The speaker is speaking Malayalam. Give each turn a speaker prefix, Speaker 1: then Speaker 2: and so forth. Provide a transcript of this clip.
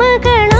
Speaker 1: മകള